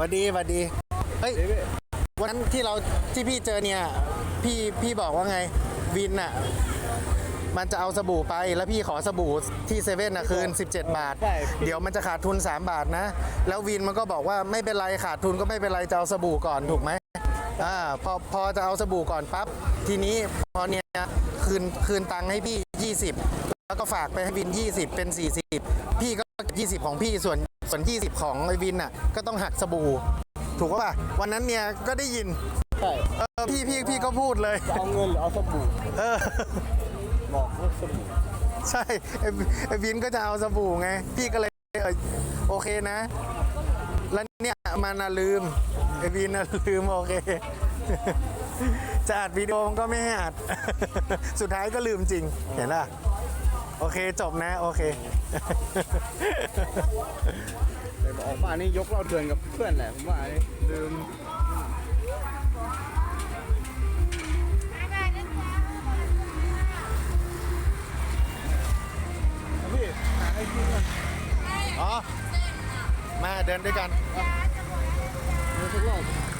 วัสดีสวัสดีเฮ้ยวันนั้นที่เราที่พี่เจอเนี่ย พี่พี่บอกว่าไงวินอะมันจะเอาสบู่ไปแล้วพี่ขอสบู่ที่เซเว่นนะคืน 17 บาทใช่เดี๋ยวมันจะขาดทุน 3 บาทนะ แล้ววินมันก็บอกว่าไม่เป็นไรขาดทุนก็ไม่เป็นไรจะเอาสบู่ก่อนถูกไหมอ่าพอพอจะเอาสบู่ก่อนปั๊บทีนี้พอเนี่ยคืนคืนตังค์ให้พี่ 20 แล้วก็ฝากไปให้วิน 20 เป็น 40 พี่ก็เก็บ20 ของพี่ส่วน ส่วน 20 ของไอ้วินอะก็ต้องหักสบู่ ถูกป่ะวันนั้นเนี่ยก็ได้ยินใช่เออพี่พี่พี่ก็พูดเลยจะเอาเงินหรือเอาสบู่เออบอกว่าสบู่ใช่ไอ้ไอ้วินก็จะเอาสบู่ไง พี่ก็เลยเออโอเคนะ แล้วเนี่ยมันน่ะลืมไอ้วินน่ะลืมโอเคจะอัดวิดีโอมันก็ไม่ให้อัด สุดท้ายก็ลืมจริง เห็นป่ะ โอเคจบนะโอเค แต่บอกออกมานี่ยกเราเถื่อนกับเพื่อนแหละผมว่านี่ลืมพี่หาไอ้ที่ก่อนอ๋อ มาเดินด้วยกัน เ